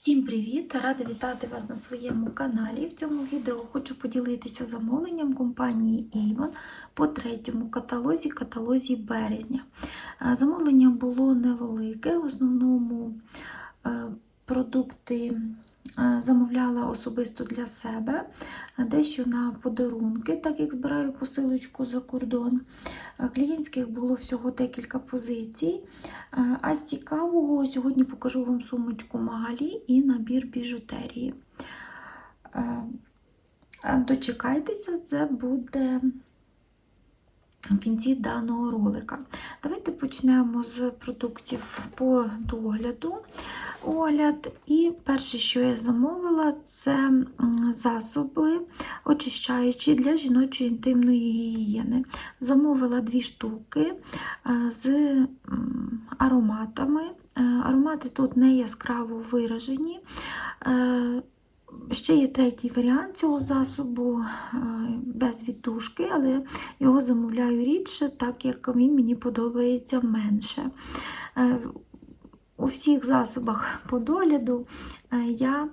Всім привіт! Рада вітати вас на своєму каналі. В цьому відео хочу поділитися замовленням компанії Avon по третьому каталозі, каталозі березня. Е, Замовлення було невелике, в основному е, продукти замовляла особисто для себе, е, дещо на подарунки, так як збираю посилочку за кордон. Е, Клієнтських було всього декілька позицій. Е, А з цікавого сьогодні покажу вам сумочку Магалі і набір біжутерії. Е, е, Дочекайтеся, це буде в кінці даного ролика. Давайте почнемо з продуктів по догляду. Огляд. І перше, що я замовила, це засоби очищаючі для жіночої інтимної гігієни. Замовила дві штуки е, з ароматами. Е, Аромати тут не яскраво виражені. Е, Ще є третій варіант цього засобу без віддушки, але його замовляю рідше, так як він мені подобається менше. У всіх засобах по догляду е, я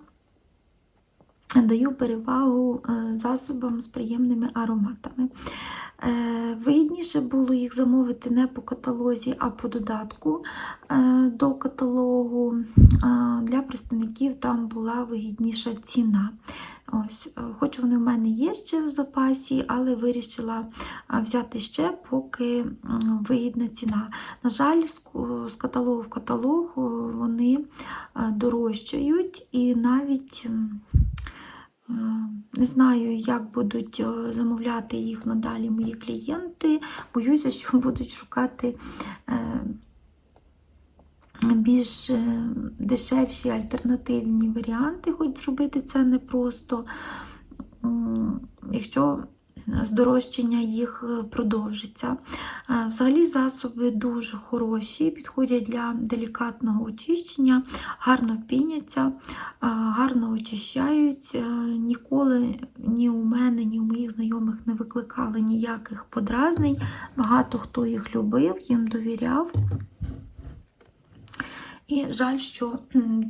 даю перевагу е, засобам з приємними ароматами. Е, Вигідніше було їх замовити не по каталозі, а по додатку до каталогу. Для представників там була вигідніша ціна. Ось, е, Хоч вони в мене є ще в запасі, але вирішила взяти ще, поки вигідна ціна. На жаль, з каталогу в каталог е, вони е, дорожчають і навіть. Не знаю, як будуть замовляти їх надалі мої клієнти. Боюся, що будуть шукати більш е, дешевші альтернативні варіанти, хоч зробити це непросто, якщо здорожчання їх е, продовжиться. Е, Взагалі засоби дуже хороші, підходять для делікатного очищення, гарно піняться, гарно очищають. Ніколи ні у мене, ні у моїх знайомих не викликали ніяких подразнень. Багато хто їх любив, їм довіряв. І жаль, що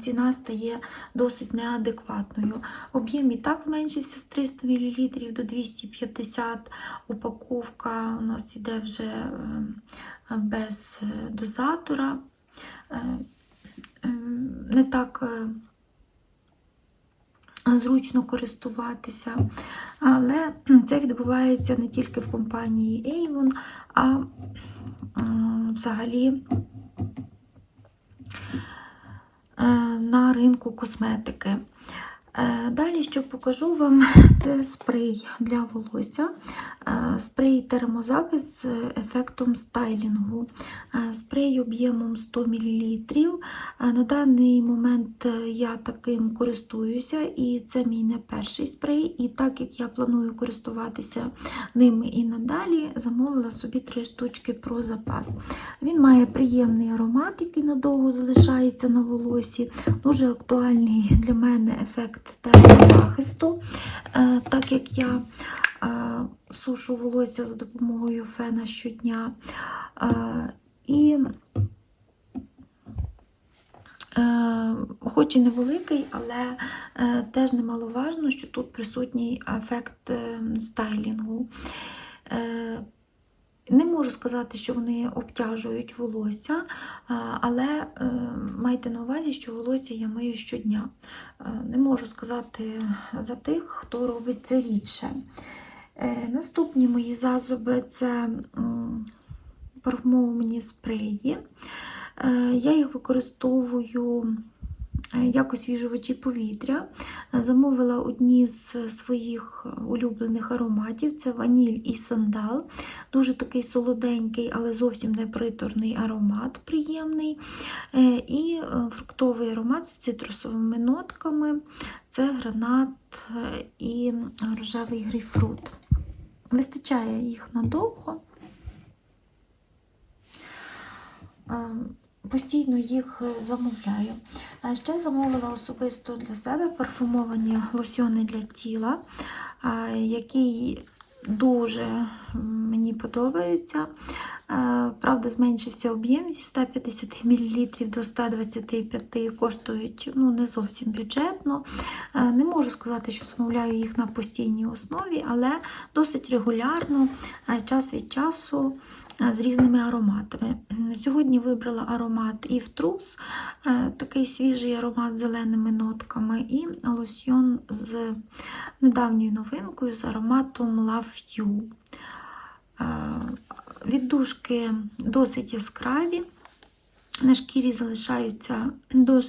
ціна стає досить неадекватною. Об'єм і так зменшився з 300 мл до 250 Упаковка у нас іде вже е, без е, дозатора. Е, е, Не так зручно користуватися. Але це відбувається не тільки в компанії Avon, а взагалі на ринку косметики. Е, Далі, що покажу вам, це спрей для волосся. Спрей термозахист з ефектом стайлінгу. Спрей об'ємом 100 мл. На даний момент е, я таким користуюся, і це мій не перший спрей. І так як я планую користуватися ними і надалі, замовила собі три штучки про запас. Він має приємний аромат, який надовго залишається на волосі. Дуже актуальний для мене ефект термозахисту, е, так як я е, сушу волосся за допомогою фена щодня. І Е, Хоч і невеликий, але е, теж немаловажно, що тут присутній ефект е, стайлінгу. Не можу сказати, що вони обтяжують волосся, але майте на увазі, що волосся я мию щодня. Не можу сказати за тих, хто робить це рідше. Е, Наступні мої засоби це парфумовані спреї. Е, Я їх використовую е, як освіжувачі повітря. Замовила одні з своїх улюблених ароматів: це ваніль і сандал. Дуже такий солоденький, але зовсім не приторний аромат, приємний. І фруктовий аромат з цитрусовими нотками це гранат і рожевий грейпфрут. Вистачає їх надовго. Постійно їх замовляю. Ще замовила особисто для себе парфумовані лосьони для тіла, які дуже мені подобаються. Е, Правда, зменшився об'єм зі 150 мл до 125 коштують ну, не зовсім бюджетно. Е, Не можу сказати, що замовляю їх на постійній основі, але досить регулярно, е, час від часу з різними ароматами. Сьогодні вибрала аромат Eve Truth, е, такий свіжий аромат з зеленими нотками, і лосьйон з недавньою новинкою з ароматом Love You. Е, Віддушки досить яскраві. На шкірі залишаються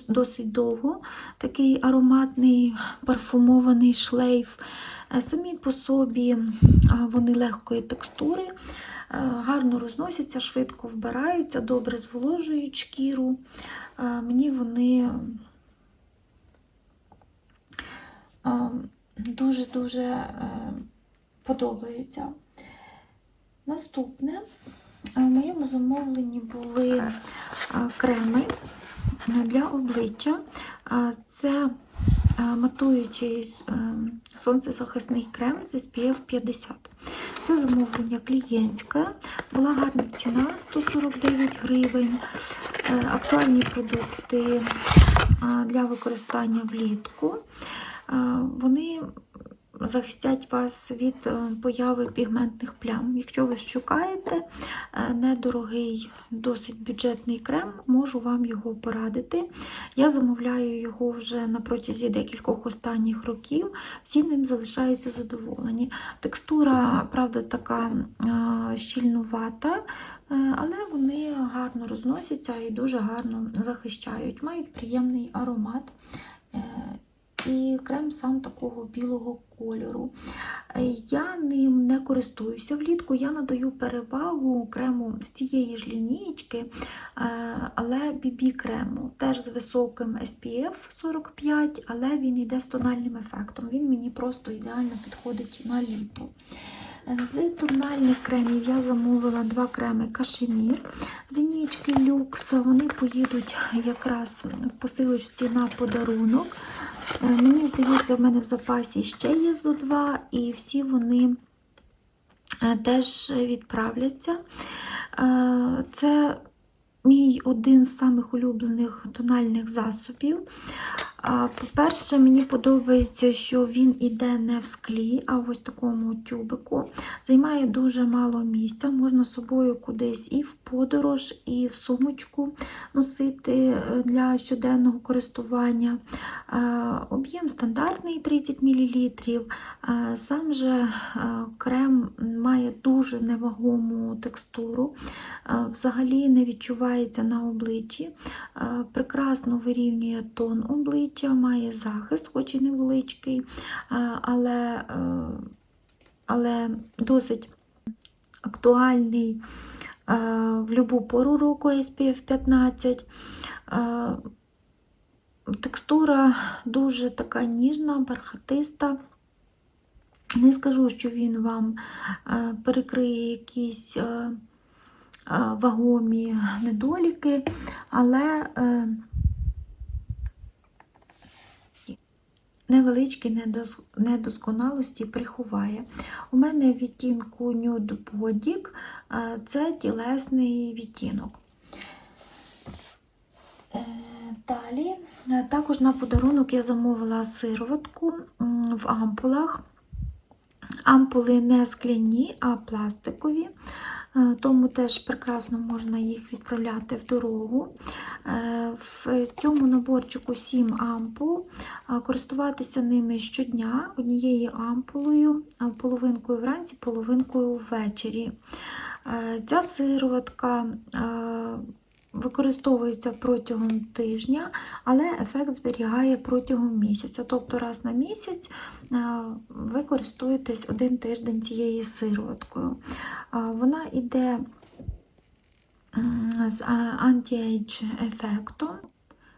досить довго. Такий ароматний парфумований шлейф. Е, Самі по собі вони легкої текстури, гарно розносяться, швидко вбираються, добре зволожують шкіру. Е, Мені вони е, дуже-дуже е, подобаються. Наступне е, в моєму замовленні були е, креми для обличчя. Е, Це е, матуючий е, сонцезахисний крем з SPF 50. Це замовлення клієнтське. Була гарна ціна 149 гривень. Е, Актуальні продукти для використання влітку. Е, Вони захистять вас від е, появи пігментних плям. Якщо ви шукаєте е, недорогий, досить бюджетний крем, можу вам його порадити. Я замовляю його вже на протязі декількох останніх років. Всі ним залишаються задоволені. Текстура, правда, така е, щільнувата, але вони гарно розносяться і дуже гарно захищають. Мають приємний аромат. І крем сам такого білого кольору. Е, Я ним не користуюся влітку, я надаю перевагу крему з цієї ж лінієчки, е, але BB крему, теж з високим SPF 45, але він йде з тональним ефектом. Він мені просто ідеально підходить на літо. Е, З тональних кремів я замовила два креми кашемір з лінієчки люкс. Вони поїдуть якраз в посилочці на подарунок. Е, Мені здається, в мене в запасі ще є зо два, і всі вони е, теж відправляться. Е, Це мій один з самих улюблених тональних засобів. По-перше, мені подобається, що він іде не в склі, а в ось такому тюбику. Займає дуже мало місця, можна з собою кудись і в подорож, і в сумочку носити е, для щоденного користування. Е, Об'єм стандартний 30 мл. Е, Сам же крем має дуже невагому текстуру, взагалі не відчувається на обличчі, прекрасно вирівнює тон обличчя, має захист, хоч і невеличкий, але, е, але досить актуальний е, в будь-яку пору року SPF 15. Е, Текстура дуже така ніжна, бархатиста. Не скажу, що він вам перекриє якісь вагомі недоліки, але невеличкі недосконалості приховає. У мене відтінку Nude Bodic це тілесний відтінок. Е, Далі, також на подарунок я замовила сироватку в ампулах. Ампули не скляні, а пластикові, е, тому теж прекрасно можна їх відправляти в дорогу. Е, В цьому наборчику 7 ампул. Користуватися ними щодня однією ампулою, половинкою вранці, половинкою ввечері. Е, Ця сироватка використовується протягом тижня, але ефект зберігає протягом місяця. Тобто раз на місяць е, ви користуєтесь один тиждень цією сироваткою. Е, Вона йде з анті-ейдж ефектом.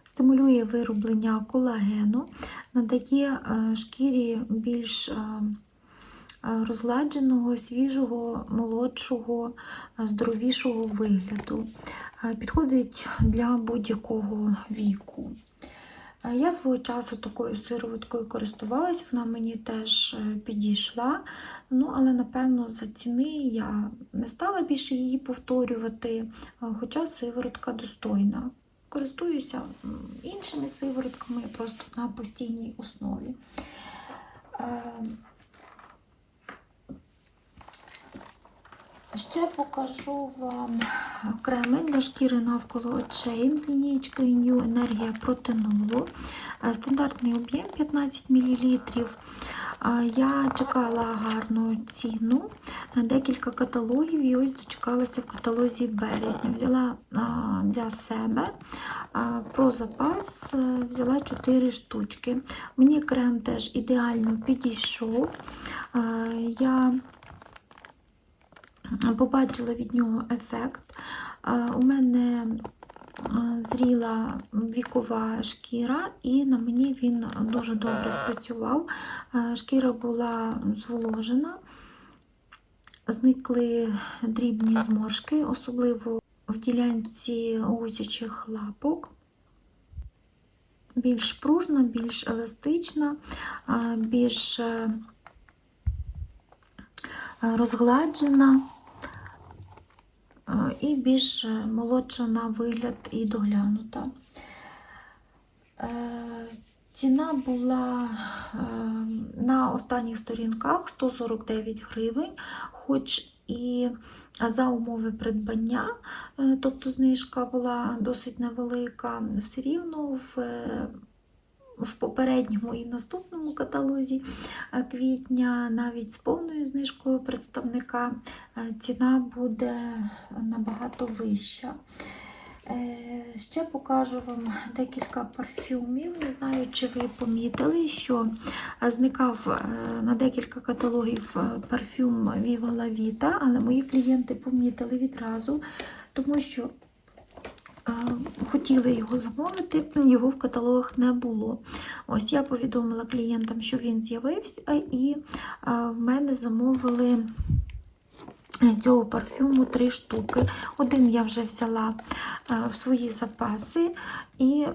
Стимулює вироблення колагену, надає е, шкірі більш е, розладженого, свіжого, молодшого, е, здоровішого вигляду. Е, Підходить для будь-якого віку. Я свого часу такою сироваткою користувалась, вона мені теж підійшла. Ну, але, напевно, за ціни я не стала більше її повторювати, хоча сиворотка достойна. Користуюся іншими сиворотками просто на постійній основі. Ще покажу вам креми для шкіри навколо очей з лінієчки New Енергія протинолу. Е, Стандартний об'єм 15 мл. Я чекала гарну ціну, е, декілька каталогів і ось дочекалася в каталозі березня. Взяла для себе про запас, е, взяла 4 штучки. Мені крем теж ідеально підійшов. Е, Я побачила від нього ефект. Е, У мене е, зріла вікова шкіра, і на мені він дуже добре спрацював. Е, Шкіра була зволожена, зникли дрібні зморшки, особливо в ділянці гусячих лапок. Більш пружна, більш еластична, більш розгладжена більш молодша на вигляд і доглянута. Е, Ціна була е, на останніх сторінках 149 гривень, хоч і за умови придбання, е, тобто знижка була досить невелика, все рівно в в попередньому і наступному каталозі е, квітня, навіть з повною знижкою представника, е, ціна буде набагато вища. Е, Ще покажу вам декілька парфюмів. Не знаю, чи ви помітили, що зникав на декілька каталогів парфюм Viva La Vita, але мої клієнти помітили відразу, тому що хотіли його замовити, його в каталогах не було. Ось я повідомила клієнтам, що він з'явився, і е, в мене замовили цього парфюму три штуки. Один я вже взяла е, в свої запаси і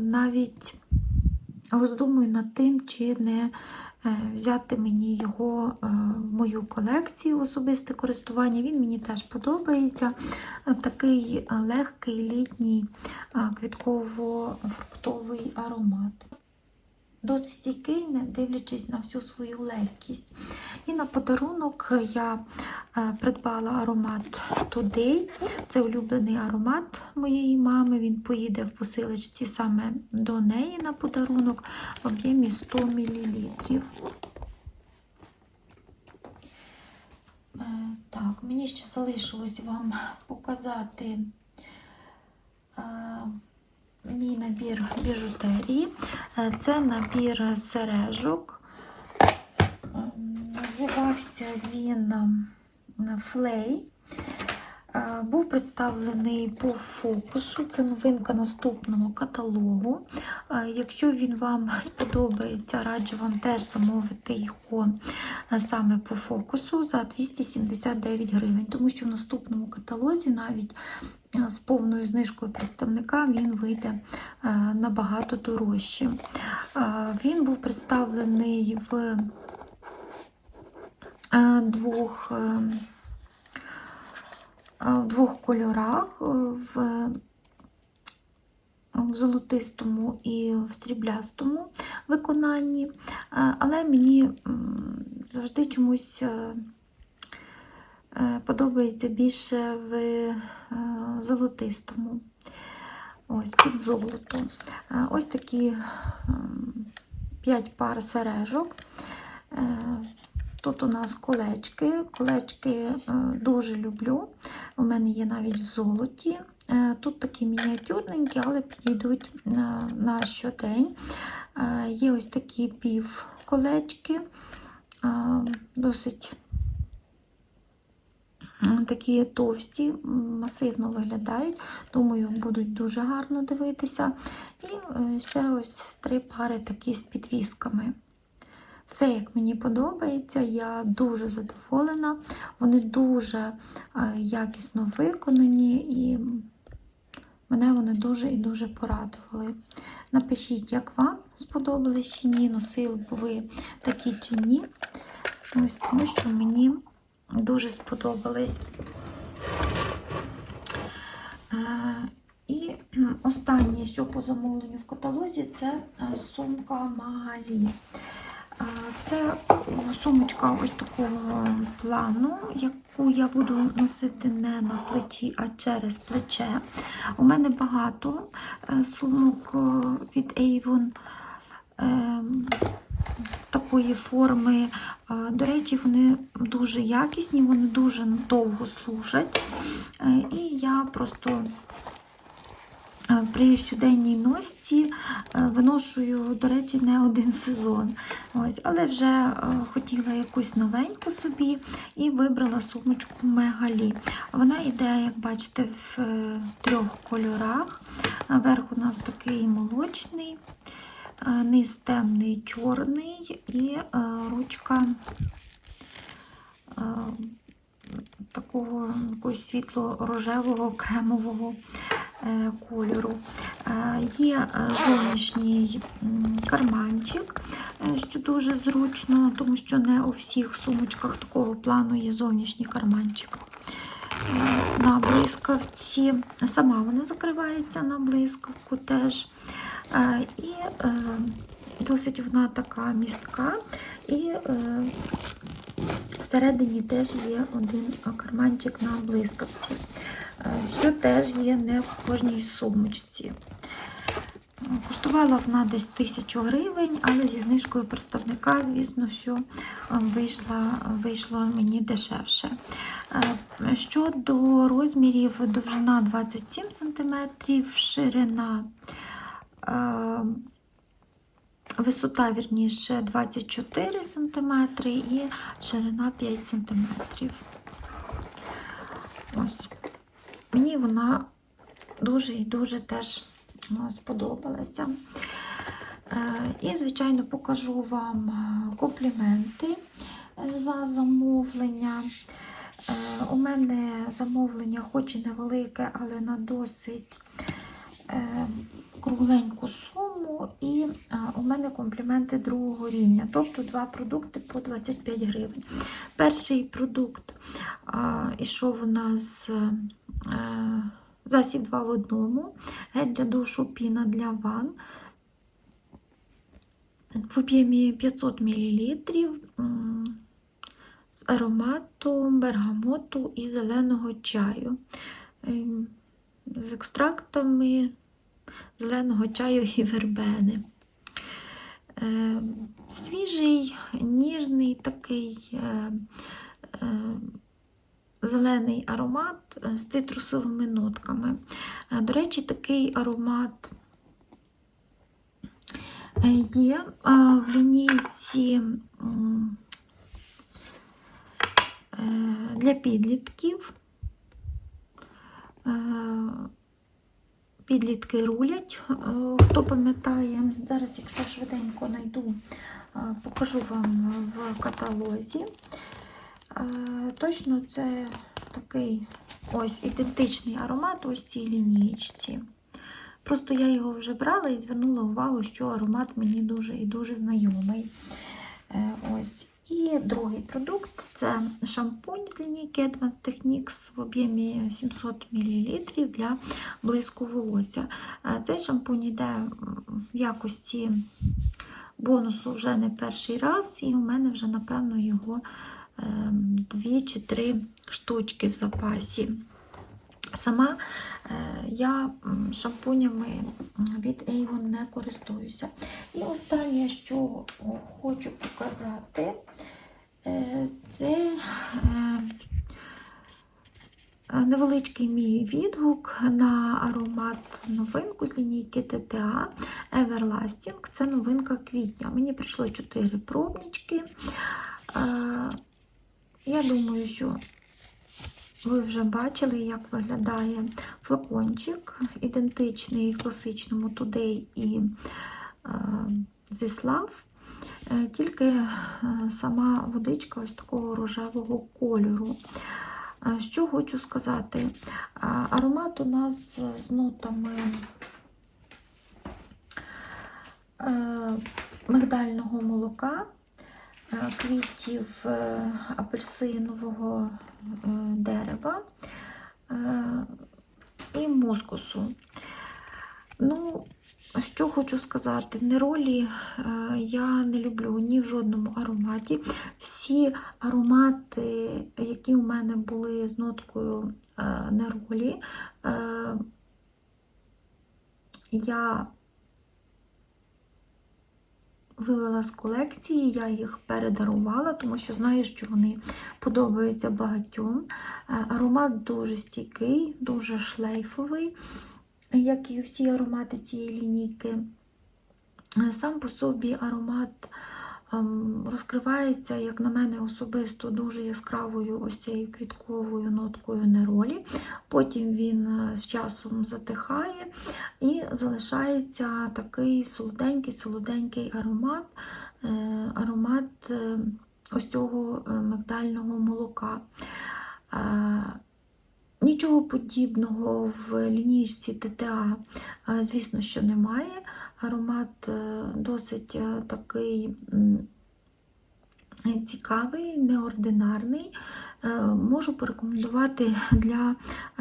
навіть роздумую над тим, чи не е, взяти мені його е, в мою колекцію особисте користування. Він мені теж подобається. Е, Такий е, легкий літній е, квітково-фруктовий аромат. Досить стійкий, не дивлячись на всю свою легкість. І на подарунок я е, придбала аромат Today. Це улюблений аромат моєї мами. Він поїде в посилочці саме до неї на подарунок в об'ємі 100 мл. Е, Так, мені ще залишилось вам показати. Мій набір біжутерії. Е, Це набір сережок. Ем, Називався він ем, Флей. Е, Був представлений по фокусу. Це новинка наступного каталогу. Е, Якщо він вам сподобається, раджу вам теж замовити його саме по фокусу за 279 гривень, тому що в наступному каталозі навіть е, з повною знижкою представника він вийде е, набагато дорожче. Е, Він був представлений в е, двох. е, в двох кольорах, е, в в золотистому і в сріблястому виконанні, Е, але мені завжди чомусь е, е, подобається більше в е, золотистому. Ось під золото. Ось такі 5 пар сережок. Тут у нас колечки. Колечки дуже люблю. У мене є навіть в золоті. Тут такі мініатюрненькі, але підійдуть на, щодень. Є ось такі півколечки, е, досить такі товсті, масивно виглядають. Думаю, будуть дуже гарно дивитися. І е, ще ось три пари такі з підвісками. Все, як мені подобається, я дуже задоволена. Вони дуже е, якісно виконані і мене вони дуже і дуже порадували. Напишіть, як вам сподобались чи ні, носили б ви такі чи ні. Ось тому що мені дуже сподобались. Е, І останнє, що по замовленню в каталозі, це е, сумка Магалі. Це сумочка ось такого плану, яку я буду носити не на плечі, а через плече. У мене багато е, сумок е, від Avon е, такої форми. До речі, вони дуже якісні, вони дуже довго служать. І я просто при щоденній носці е, виношую, до речі, не один сезон. Ось, але вже е, хотіла якусь новеньку собі і вибрала сумочку Мегалі. Вона йде, як бачите, в е, трьох кольорах. Верх у нас такий молочний, е, низ темний чорний і е, ручка е, такого якогось світло-рожевого кремового е, кольору. Е, Є е, зовнішній карманчик, що дуже зручно, тому що не у всіх сумочках такого плану є зовнішній карманчик. На блискавці. Сама вона закривається на блискавку теж. І досить вона така містка. І Всередині теж є один карманчик на блискавці, е, що теж є не в кожній сумочці. Е, Коштувала вона десь 1000 гривень, але зі знижкою представника, звісно, що е, вийшла, вийшло мені дешевше. Щодо розмірів, довжина 27 см, ширина. Висота, вірніше, 24 см і ширина 5 см. Ось. Мені вона дуже і дуже теж сподобалася. Е, І, звичайно, покажу вам е, компліменти е, за замовлення. У мене замовлення, хоч і невелике, але на досить кругленьку суму, і а, у мене компліменти другого рівня, тобто два продукти по 25 гривень. Перший продукт ішов у нас е, засіб 2 в одному, гель для душу, піна для ван в об'ємі 500 мл з ароматом бергамоту і зеленого чаю. Ем, З екстрактами зеленого чаю і вербени. Е, свіжий, ніжний такий е, е, зелений аромат з цитрусовими нотками. До речі, такий аромат є в лінійці для підлітків. Підлітки рулять, е, хто пам'ятає. Зараз, якщо швиденько знайду, е, покажу вам в каталозі. Е, Точно це такий ось ідентичний аромат ось цій лінієчці. Просто я його вже брала і звернула увагу, що аромат мені дуже і дуже знайомий. Е, Ось. І другий продукт це шампунь з лінійки Advanced Techniques в об'ємі 700 мл для блиску волосся. Е, Цей шампунь йде в якості бонусу вже не перший раз, і у мене вже, напевно, його ем, дві чи три штучки в запасі. Сама я шампунями від Avon не користуюся. І останнє, що хочу показати, е, це е, е, невеличкий мій відгук на аромат новинку з лінійки TTA Everlasting. Це новинка квітня. Мені прийшло 4 пробнички. Е, Я думаю, що ви вже бачили, як виглядає флакончик, ідентичний класичному Today і е. Е, Тільки е, сама водичка ось такого рожевого кольору. Що хочу сказати? Аромат у нас з нотами мигдального молока, квітів е, апельсинового е, дерева е, і мускусу. Ну, що хочу сказати, неролі е, я не люблю ні в жодному ароматі. Всі аромати, які у мене були з ноткою е, неролі, е, я вивела з колекції, я їх передарувала, тому що знаю, що вони подобаються багатьом. Е, Аромат дуже стійкий, дуже шлейфовий, як і всі аромати цієї лінійки. Е, Сам по собі аромат розкривається, як на мене, особисто дуже яскравою ось цією квітковою ноткою неролі. Потім він е, з часом затихає і залишається такий солоденький-солоденький аромат, е, аромат е, ось цього мигдального молока. Нічого подібного в лінійці ТТА, звісно, що немає. Аромат е, досить е, такий цікавий, неординарний. Е, Можу порекомендувати для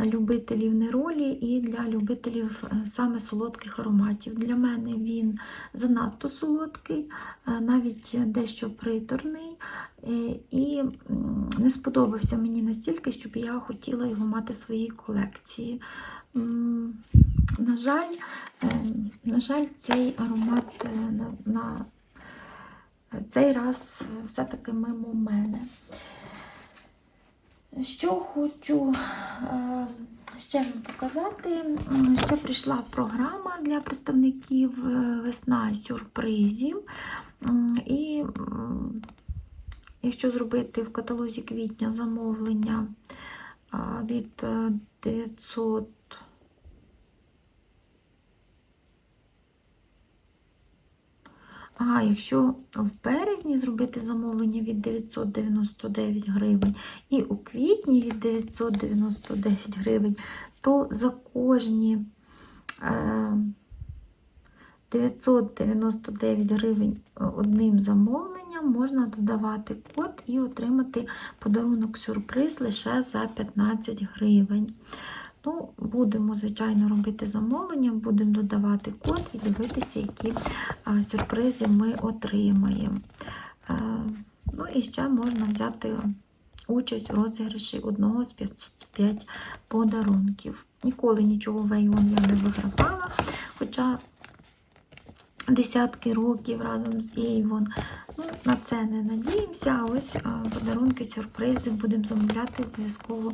любителів неролі і для любителів саме солодких ароматів. Для мене він занадто солодкий, навіть дещо приторний, і не сподобався мені настільки, щоб я хотіла його мати в своїй колекції. На жаль, е, на жаль, цей аромат е, на, на цей раз все-таки мимо мене. Що хочу е, ще вам показати, ще прийшла програма для представників весна сюрпризів. І якщо зробити в каталозі квітня замовлення від е, 900 А якщо в березні зробити замовлення від 999 гривень і у квітні від 999 гривень, то за кожні е, 999 гривень одним замовленням можна додавати код і отримати подарунок сюрприз лише за 15 гривень. Ну, Будемо, звичайно, робити замовлення, будемо додавати код і дивитися, які а, сюрпризи ми отримаємо. А, ну і ще можна взяти участь у розіграші одного з 505 подарунків. Ніколи нічого в Avon я не вигравала, хоча десятки років разом з Avon. Ну, на це не надіємося. А ось подарунки, сюрпризи будемо замовляти обов'язково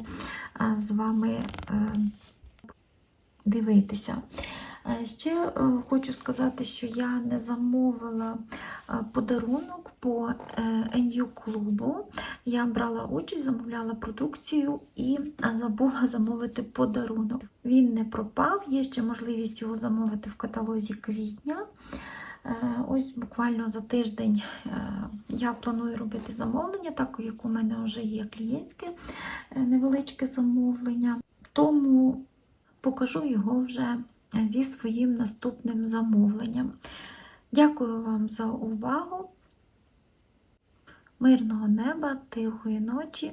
з вами е, дивитися. Ще е, хочу сказати, що я не замовила е, подарунок по е, NU клубу. Я брала участь, замовляла продукцію і забула замовити подарунок. Він не пропав, є ще можливість його замовити в каталозі квітня. Ось буквально за тиждень я планую робити замовлення, так як у мене вже є клієнтське невеличке замовлення. Тому покажу його вже зі своїм наступним замовленням. Дякую вам за увагу. Мирного неба, тихої ночі.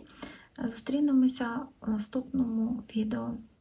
Зустрінемося в наступному відео.